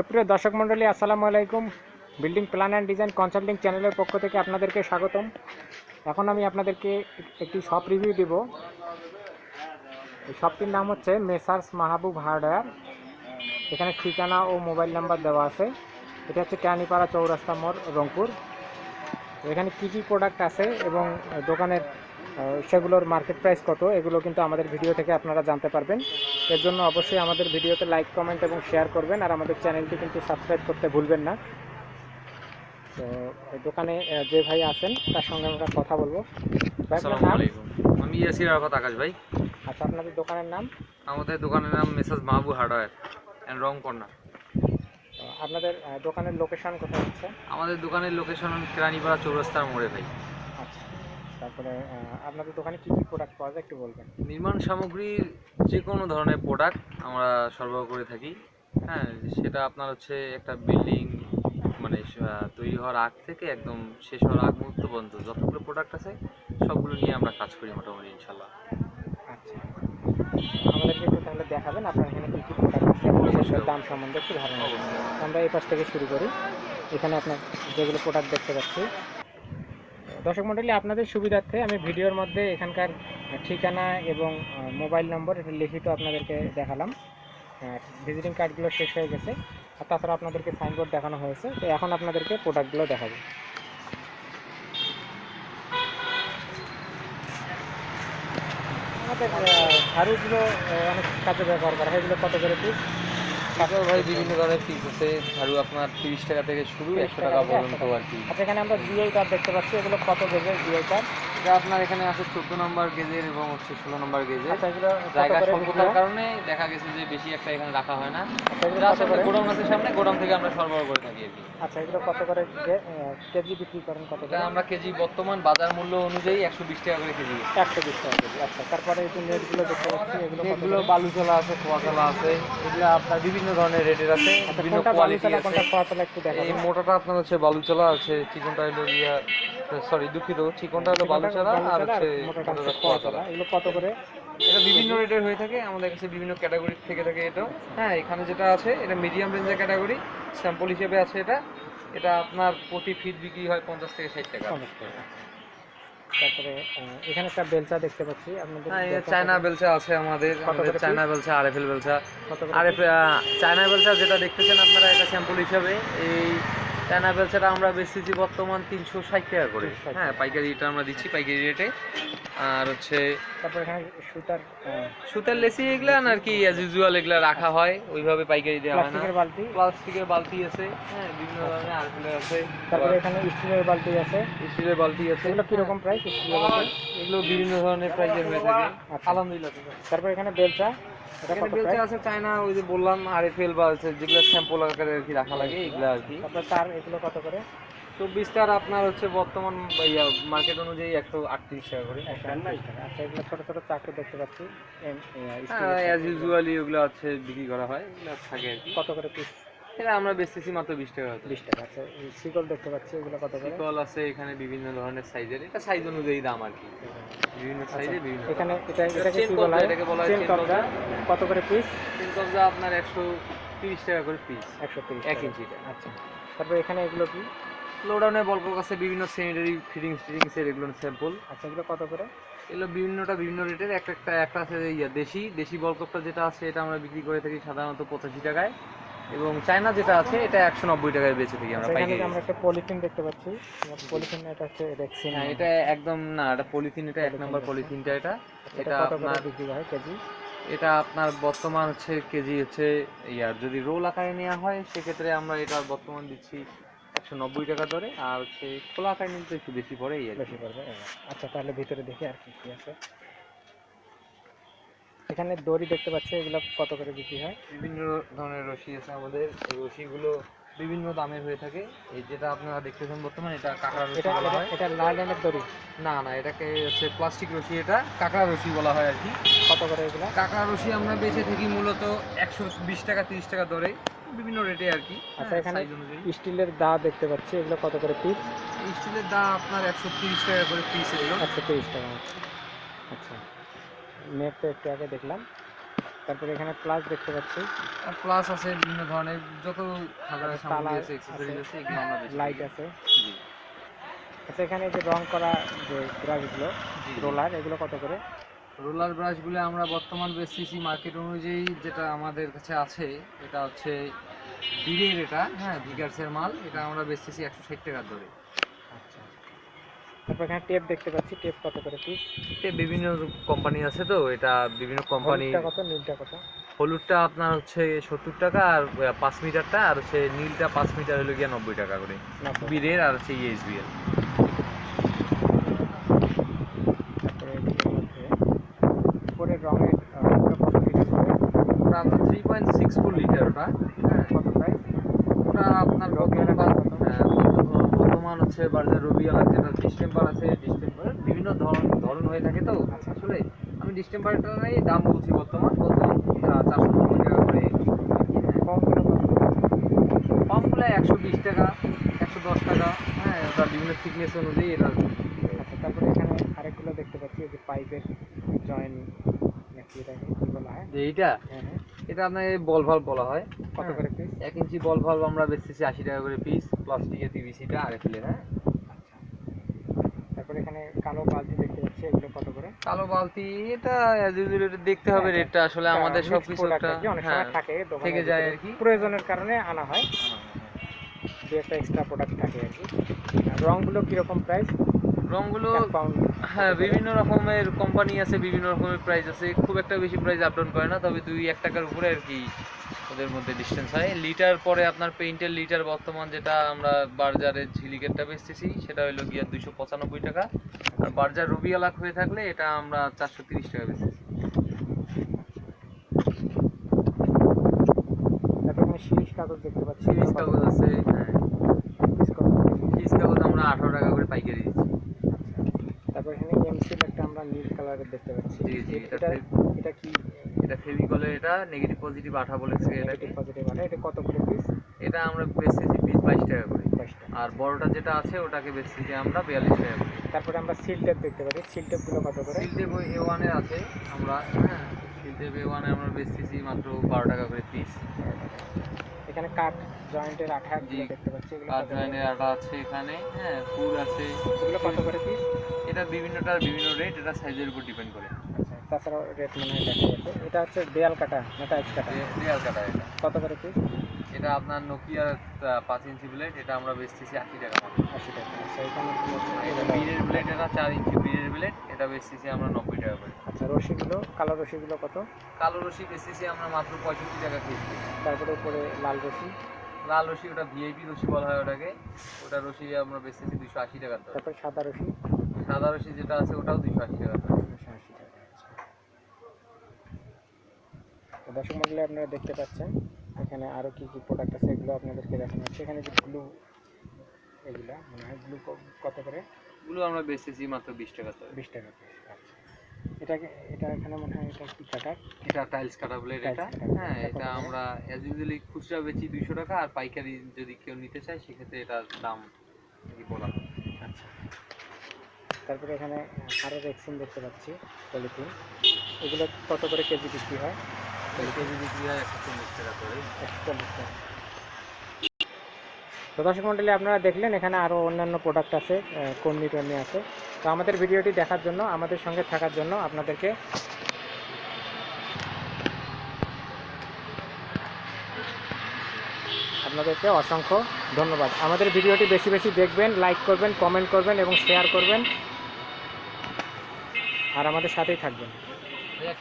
সুপ্রিয় দর্শক মণ্ডলী, আসসালামু আলাইকুম। Building plan and design consulting চ্যানেলের পক্ষ থেকে আপনাদেরকে স্বাগতম। এখন আমি আপনাদেরকে একটি শপ রিভিউ দেব। এই শপটির নাম হচ্ছে মেসার্স মাহবুব হার্ডওয়্যার এখানে ঠিকানা ও মোবাইল নাম্বার দেওয়া আছে। এটা হচ্ছে ক্যানিপাড়া চৌরাস্তা মোড়, রংপুর। এখানে কী কী প্রোডাক্ট আছে এবং দোকানের সেগুলোর মার্কেট প্রাইস কত এগুলো কিন্তু আমাদের ভিডিও থেকে আপনারা জানতে পারবেন। এর জন্য অবশ্যই আমাদের ভিডিওতে লাইক কমেন্ট এবং শেয়ার করবেন আর আমাদের চ্যানেলটি কিন্তু সাবস্ক্রাইব করতে ভুলবেন না। তো এই দোকানে যে ভাই আছেন তার সঙ্গে আমরা কথা বলব। আমি ইয়াসির আরাফাত আকাশ ভাই। আচ্ছা আপনাদের দোকানের নাম? আমাদের দোকানের নাম মেসাজ মাহবু হার্ডওয়্যার অ্যান্ড রং কর্নার আপনাদের দোকানের লোকেশন কোথায় হচ্ছে? আমাদের দোকানের লোকেশন কেরানীপাড়া চৌরাস্তার মোড়ে ভাই। তারপরে আপনাদের দোকানে কী কী প্রোডাক্ট পাওয়া যায় একটু বলবেন? নির্মাণ সামগ্রীর যে কোনো ধরনের প্রোডাক্ট আমরা সরবরাহ করে থাকি। হ্যাঁ সেটা আপনার হচ্ছে একটা বিল্ডিং মানে তৈরি হওয়ার আগ থেকে একদম শেষ হওয়ার আগ মুহূর্ত পর্যন্ত যতগুলো প্রোডাক্ট আছে সবগুলো নিয়ে আমরা কাজ করি মোটামুটি ইনশাল্লাহ আচ্ছা। আমাদেরকে একটু তাহলে দেখাবেন আপনার এখানে কী কী প্রোডাক্ট আছে দাম সম্বন্ধে একটু ধারণা। আমরা এই পাশ থেকে শুরু করি। এখানে আপনার যেগুলো প্রোডাক্ট দেখতে পাচ্ছি দর্শক মণ্ডলী আপনাদের সুবিধার্থে আমি ভিডিওর মধ্যে এখানকার ঠিকানা এবং মোবাইল নম্বর এটা লিখিত আপনাদেরকে দেখালাম। ভিজিটিং কার্ডগুলো শেষ হয়ে গেছে। আর তাছাড়া আপনাদেরকে সাইনবোর্ড দেখানো হয়েছে। তো এখন আপনাদেরকে প্রোডাক্টগুলো দেখাবো। আমাদের আহ, ঝাড়ুগুলো অনেক কাজে ব্যবহার করা হয়। এগুলো কত করে পিস তারপর ভাই বিভিন্ন ধরনের পিস আছে। ঝাড়ু আপনার তিরিশ টাকা থেকে শুরু একশো টাকা টাকা থেকে 100 পর্যন্ত আর কি। আচ্ছা এখানে আমরা জিআই কার্ড দেখতে পাচ্ছি। এগুলো কত গেজের জিআই কার্ড এটা আপনার এখানে আছে চোদ্দ নম্বর গেজের এবং হচ্ছে ষোলো নম্বর গেজের। আচ্ছা জায়গা স্বল্পতার কারণে দেখা গেছে যে বেশি একটা এখানে রাখা হয় না। আচ্ছা গোডাউন আছে সামনে গোডাউন থেকে আমরা সরবরাহ করে থাকি আর কি। আচ্ছা এগুলো কত করে কেজি বিক্রি করেন কত এটা করে? আমরা কেজি বর্তমান বাজার মূল্য অনুযায়ী একশো বিশ টাকা করে কেজি একশো বিশ টাকা কেজি আচ্ছা তারপরে এই যে নেটগুলো দেখতে পাচ্ছি এগুলো এগুলো? বালুচলা আছে খোয়াতলা আছে এগুলো আপনার বিভিন্ন ধরনের রেটের আছে আচ্ছা বিভিন্ন কোয়ালিটি আছে। কোনটা খোয়াতলা একটু এই মোটাটা আপনার হচ্ছে বালুচলা আছে চিকনটা হলো ইয়া সরি দুঃখিত চিকনটা হলো বালুচলা আর হচ্ছে মোটাটা হচ্ছে মোটাটা খোয়াতলা খোয়াতলা এগুলো কত করে? এটা বিভিন্ন রেটের হয়ে থাকে আমাদের কাছে বিভিন্ন ক্যাটাগরি থেকে থাকে এটা। হ্যাঁ এখানে যেটা আছে এটা মিডিয়াম রেঞ্জের ক্যাটাগরি স্যাম্পল হিসেবে আছে এটা। এটা আপনার প্রতি ফিট বিক্রি হয় পঞ্চাশ থেকে ষাট টাকা। তারপরে এখানে একটা বেলচা দেখতে পাচ্ছি। আপনাদের হ্যাঁ চায়না বেলচা আছে আমাদের। চায়না বেলচা আরএফএল বেলচা। আরএফ চায়না বেলচা যেটা দেখতেছেন আপনারা এটা স্যাম্পল হিসাবে। এই চায়না বেলচাটা আমরা বেচতেছি বর্তমান তিনশো ষাট টাকা করে। হ্যাঁ পাইকারি এটা আমরা দিচ্ছি পাইকারি রেটে। আর হচ্ছে তারপর এখানে সুতার সুতার লেসি এগুলা আর কি অ্যাজ ইউজুয়াল এগুলা রাখা হয়। ওইভাবে পাইকারি দেওয়া হয় না প্লাস্টিকের বালতি। প্লাস্টিকের বালতি আছে হ্যাঁ বিভিন্ন ধরনের আরএফএল আছে। তারপরে এখানে স্টিলের বালতি আছে। স্টিলের বালতি আছে। এগুলো কীরকম প্রাইস স্টিলের বালতি এগুলো বিভিন্ন ধরনের প্রাইসের হয়ে থাকে। আচ্ছা। আলহামদুলিল্লাহ। তারপর এখানে বেলচা। এখানে বেলচা আছে চায়না ওই যে বললাম আরএফএল বা হচ্ছে যেগুলো স্যাম্পল আকারে আর কি রাখা লাগে এগুলো আর কি। আপনার তার এগুলো কত করে? চব্বিশটার আপনার হচ্ছে বর্তমান মার্কেট অনুযায়ী একশো আটত্রিশ টাকা করে। আচ্ছা এগুলো ছোট ছোট চাকরি দেখতে পাচ্ছি। হ্যাঁ অ্যাজ ইউজুয়ালি ওগুলো হচ্ছে বিক্রি করা হয় থাকে আর কি। কত করে পিস এটা আমরা বেচতেছি মাত্র বিশ টাকা হচ্ছে বিশ টাকা আচ্ছা শিকল দেখতে পাচ্ছি এগুলো কত করে? কল আছে এখানে বিভিন্ন ধরনের সাইজের এটা সাইজ অনুযায়ী দাম আর কি। বিভিন্ন সাইজে আচ্ছা, বিভিন্ন এখানে এটা এটা এটাকে কি বলা হয়? এটাকে বলা হয় চেন কবজা। কত করে পিস তিন কবজা আপনার একশো তিরিশ টাকা করে পিস একশো তিরিশ এক টাকা। ইঞ্চিটা আচ্ছা তারপর এখানে এগুলো কি? লোডাউনের বল্ক আছে বিভিন্ন স্যানিটারি ফিটিংস টিটিংস এর এগুলো স্যাম্পল আচ্ছা এগুলো কত করে? এগুলো বিভিন্নটা বিভিন্ন রেটের। একটা একটা একটা আছে ইয়া দেশি দেশি বলকপটা যেটা আছে এটা আমরা বিক্রি করে থাকি সাধারণত পঁচাশি টাকায়। এবং চায়না যেটা আছে এটা একশো নব্বই টাকায় বেচে থাকি আমরা আচ্ছা, পাইকারি। আমরা একটা পলিথিন দেখতে পাচ্ছি। পলিথিন এটা হচ্ছে রেক্সিন হ্যাঁ এটা একদম না এটা পলিথিন এটা এক নম্বর। পলিথিনটা এটা। এটা এটা আপনার বিক্রি হয় কেজি? এটা আপনার বর্তমান হচ্ছে কেজি হচ্ছে ইয়ার যদি রোল আকারে নেওয়া হয় সেক্ষেত্রে আমরা এটা বর্তমান দিচ্ছি একশো নব্বই টাকা ধরে আর হচ্ছে খোলা আকারে নিতে একটু বেশি পড়ে বেশি পড়বে আচ্ছা তাহলে ভিতরে দেখি আর কি কি আছে। এখানে দড়ি দেখতে পাচ্ছি এগুলো কত করে বিক্রি হয়? বিভিন্ন ধরনের রশি আছে আমাদের। এই রশিগুলো বিভিন্ন দামের হয়ে থাকে। এই যেটা আপনারা দেখতেছেন বর্তমানে এটা কাঁকড়া রশি বলা হয়। এটা লাল রঙের দড়ি? না না এটাকে হচ্ছে প্লাস্টিক রশি এটা কাঁকড়া রশি বলা হয় আর কি। কত করে এগুলো? কাঁকড়া রশি আমরা বেঁচে থাকি মূলত একশো বিশ টাকা তিরিশ টাকা দরে বিভিন্ন রেটে আর কি। আচ্ছা, হ্যাঁ, এখানে- স্টিলের দা দেখতে পাচ্ছি এগুলো কত করে পিস স্টিলের দা আপনার একশো তিরিশ টাকা করে পিস এগুলো। একশো তিরিশ টাকা। আচ্ছা। নেট একটু আগে দেখলাম। তারপরে এখানে প্লাস দেখতে পাচ্ছি। প্লাস আছে বিভিন্ন ধরনের যত খাবারের সামগ্রী আছে অ্যাক্সেসরিজ আছে, এগুলো আমরা লাইট আছে। জি। আচ্ছা এখানে যে রং করা যে ব্রাশগুলো রোলার এগুলো কত করে? রোলার ব্রাশগুলো আমরা বর্তমান বেসিসি মার্কেট অনুযায়ী যেটা আমাদের কাছে আছে এটা হচ্ছে বিরের এটা হ্যাঁ ভিগার্সের মাল এটা আমরা বেচতেছি একশো ষাট টাকা ধরে। তারপর এখানে টেপ দেখতে পাচ্ছি টেপ কত করে পিস এটা বিভিন্ন কোম্পানি আছে তো এটা বিভিন্ন কোম্পানি কত নীলটা কত? হলুদটা আপনার হচ্ছে সত্তর টাকা আর পাঁচ মিটারটা আর হচ্ছে নীলটা পাঁচ মিটার হলো গিয়ে নব্বই টাকা করে। বীরের আর হচ্ছে ইএসবি এর তারপরে এগুলোর মধ্যে উপরের রঙের ওটা আপনার three point six four litre ওটা। হ্যাঁ কত প্রাইস ওটা আপনার রবিয়ালা কত? হচ্ছে বাজার রবিয়ালার যেটা ডিস্টেম্বার আছে ডিস্টেম্বার বিভিন্ন ধরন ধরন হয়ে থাকে তো। আচ্ছা। আসলে আমি ডিস্টেম্বারটা নেই দাম বলছি বর্তমান বর্তমান চারশো নব্বই টাকা করে পাম্পগুলো একশো বিশ টাকা একশো দশ টাকা হ্যাঁ ওটা বিভিন্ন থিকনেস অনুযায়ী এটা আচ্ছা তারপরে এখানে আরেকগুলো দেখতে পাচ্ছি যে পাইপের জয়েন নাকি এটাকে কি বলা হয়? যে এইটা? হ্যাঁ হ্যাঁ। এটা আপনার বল ভাল্ব বলা হয়। কত। করে পিস এক ইঞ্চি বল ভাল্ব আমরা বেচতেছি আশি টাকা করে পিস প্লাস্টিকের পিভিসিটা আর এফিলের হ্যাঁ? আচ্ছা। তারপরে এখানে কালো বালতি দেখতে পাচ্ছি এগুলো কত করে? কালো বালতি এটা দেখতে হবে হ্যাঁ, রেটটা আসলে আমাদের সব কিছু একটা হ্যাঁ থাকে যায় আর কি। প্রয়োজনের কারণে আনা হয়। দু একটা এক্সট্রা প্রোডাক্ট থাকে আর কি। রংগুলো কীরকম প্রাইস রংগুলো হ্যাঁ বিভিন্ন রকমের কোম্পানি আছে বিভিন্ন রকমের প্রাইস আছে। খুব একটা বেশি প্রাইস আপ ডাউন করে না তবে দুই এক টাকার উপরে আর কি ওদের মধ্যে ডিস্টেন্স হয়। লিটার পরে আপনার পেইন্টের লিটার বর্তমান যেটা আমরা বার্জারের ঝিলিকেটটা বেচতেছি সেটা হলো গিয়া দুইশো পঁচানব্বই টাকা। আর বার্জার রুবি আলাক হয়ে থাকলে এটা আমরা চারশো তিরিশ টাকা বেচতেছি। দেখতে পাচ্ছি। সিরিজ কাগজ আছে হ্যাঁ। কাগজ আমরা আঠারো টাকা করে পাইকারি দিচ্ছি। তারপর এখানে এমসিল একটা আমরা নীল কালারের দেখতে পাচ্ছি। জি, জি, এটা এটা কি? এটা ফেভিকলের এটা নেগেটিভ পজিটিভ আঠা বলেছে এটাকে। নেগেটিভ পজিটিভ আছে এটা কত করে পিস এটা আমরা বেচতেছি পিস বাইশ টাকা করে। আর বড়টা যেটা আছে ওটাকে বেচতেছি আমরা বিয়াল্লিশ টাকা করে। তারপরে আমরা সিল টেপ দেখতে পাচ্ছি। সিল টেপগুলো কত করে? সিলটেপ এ ওয়ানের আছে। আমরা হ্যাঁ সিলটেপ এ ওয়ানে আমরা বেচতেছি মাত্র বারো টাকা করে পিস এখানে কাঠ জয়েন্টের আঠা গুলো দেখতে পাচ্ছি এগুলো কাট? জয়েন্টের আঠা আছে এখানে হ্যাঁ ফুল আছে। এগুলো কত করে পিস এটা বিভিন্নটার বিভিন্ন রেট এটা সাইজের উপর ডিপেন্ড করে। আচ্ছা তাছাড়াও রেট মনে হয় দেখা যাচ্ছে এটা হচ্ছে দেয়াল কাটা না টাইচ কাটা? দেয়াল কাটা এটা। কত করে পিস এটা আপনার নোকিয়ার পাঁচ ইঞ্চি ব্লেড এটা আমরা বেচতেছি আশি টাকা আশি টাকা। আচ্ছা এটা ব্লেড এটা চার ইঞ্চি বীরের ব্লেড এটা বেচতেছি আমরা নব্বই টাকা করে। আচ্ছা রশিগুলো কালো রশিগুলো কত? কালো রশি বেচতেছি আমরা মাত্র পঁয়ষট্টি টাকা কেজি। তারপরে উপরে লাল রশি? লাল রশি ওটা ভিআইপি রশি বলা হয় ওটাকে। ওটা রশি আমরা বেচতেছি দুশো আশি টাকা তারপরে সাদা রশি? সাদা রশি যেটা আছে ওটাও দুশো আশি টাকা দুশো আশি টাকা আচ্ছা। তো দর্শক মন্ডলী আপনারা দেখতে পাচ্ছেন। এখানে আরও কি কি প্রোডাক্ট আছে এগুলো আপনাদেরকে দেখানো হচ্ছে। এখানে যে গ্লু এগুলা মনে হয় গ্লু কত করে? এগুলো আমরা বেচতেছি মাত্র বিশ টাকা দর বিশ টাকা আচ্ছা। এটাকে এটা এখানে মনে হয় এটা কি কাটার এটা টাইলস কাটা বলে এটা। হ্যাঁ এটা করে? আমরা অ্যাজ ইউজুয়ালি খুচরা বেচি দুইশো টাকা আর পাইকারি যদি কেউ নিতে চায় সেক্ষেত্রে এটার দাম কি বলা। আচ্ছা। তারপরে এখানে আরও ভ্যাকসিন দেখতে পাচ্ছি পলিথিন এগুলো কত করে কেজি বিক্রি হয়? তো দর্শক মণ্ডলী আপনারা দেখলেন, এখানে আরও অন্যান্য প্রোডাক্ট আছে কর্মী টর্মি আছে। তো আমাদের ভিডিওটি দেখার জন্য, আমাদের সঙ্গে থাকার জন্য আপনাদেরকে আপনাদেরকে অসংখ্য ধন্যবাদ। আমাদের ভিডিওটি বেশি বেশি দেখবেন লাইক করবেন কমেন্ট করবেন এবং শেয়ার করবেন। আর আমাদের সাথেই থাকবেন।